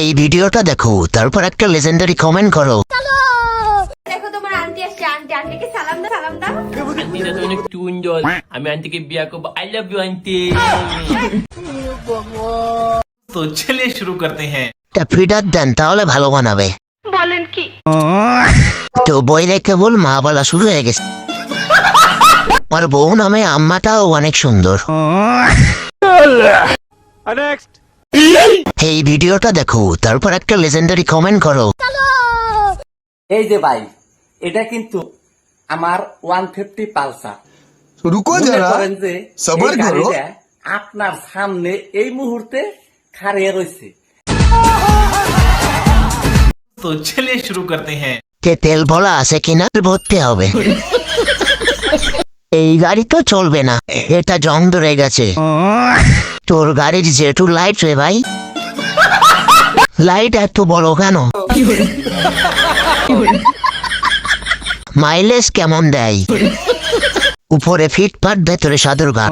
এই ভিডিওটা দেখো তারপর একটা লেজেন্ডারি কমেন্ট করো। দেখো তোমার আন্টি আসছে আন্টি আন্টিকে সালাম দাও সালাম দাও। তো অনেক আমি আন্টিকে বিয়া আই লাভ ইউ আন্টি তো শুরু করতে হ্যাঁ। তা ফিডার দেন তাহলে ভালো বানাবে। বলেন কি? তো বই দেখে বল মা বলা শুরু হয়ে গেছে। আমার বউ নামে আম্মাটাও অনেক সুন্দর। নেক্সট। এই ভিডিওটা দেখো তারপর একটা লেজেন্ডারি কমেন্ট করো। এই যে ভাই এটা কিন্তু আমার ওয়ান ফিফটি পালসার। রুকো যারা আপনার সামনে এই মুহূর্তে খাড়িয়ে রয়েছে। তো ছেলে শুরু করতে হ্যাঁ। যে তেল ভরা আছে কিনা ভরতে হবে। এই গাড়ি তো চলবে না এটা জং ধরে গেছে। তোর গাড়ির যেটু লাইট রে ভাই। লাইট এত বড় কেন? মাইলেজ কেমন দেয়? উপরে ফিটফাট, ভেতরে সাদুর ঘাট